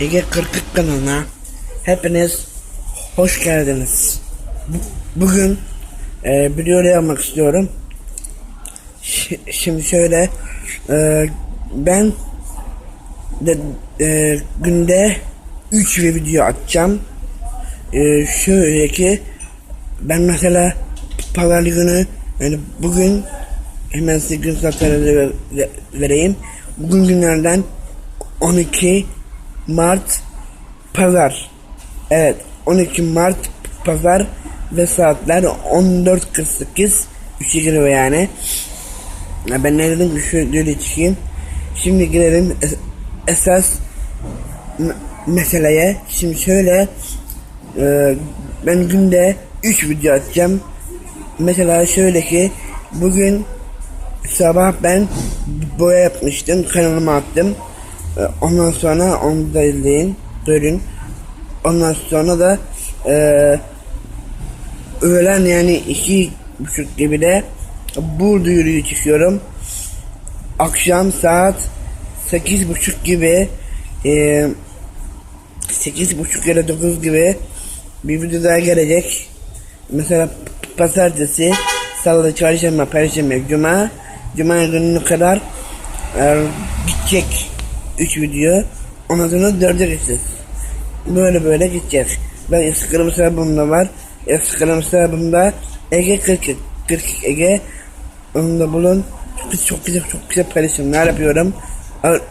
Ege Kırkık kanalına hepiniz hoş geldiniz. Bu- bugün e, video yapmak istiyorum. Ş- şimdi şöyle e, ben de e, günde 3 video atacağım. E, şöyle ki ben mesela pazar günü yani bugün hemen size gün saatlerini ver- ver- vereyim. Bugün günlerden 12 Mart Pazar. Evet 12 Mart Pazar ve saatler 14.48 3'e giriyor yani. Ya ben ne dedim ki şu öyle çıkayım. Şimdi girelim es- esas meseleye. Şimdi şöyle e, ben günde 3 video atacağım. Mesela şöyle ki bugün sabah ben boya yapmıştım kanalıma attım. E, Ondan sonra onu da izleyin, görün. Ondan sonra da e, öğlen yani iki buçuk gibi de burada yürüyü çıkıyorum. Akşam saat sekiz buçuk gibi e, sekiz buçuk ya da dokuz gibi bir video daha gelecek. Mesela pazartesi, salı, çarşamba, perşembe, cuma, cuma gününe kadar e, gidecek 3 video. Sonra 4'e geçeceğiz. Böyle böyle gideceğiz. Ben Instagram hesabımda var. Instagram hesabımda Ege 42 42 Ege onu bulun. Çok, çok güzel çok güzel paylaşımlar yapıyorum.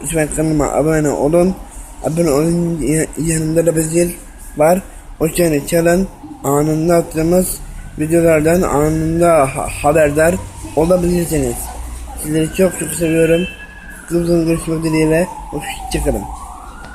Lütfen kanalıma abone olun. Abone olun ya- yanında da bir var. O çanı çalın. Anında attığımız videolardan anında ha- haberdar olabilirsiniz. Sizleri çok çok seviyorum. Kızın görüşmek dileğiyle. Hoşçakalın.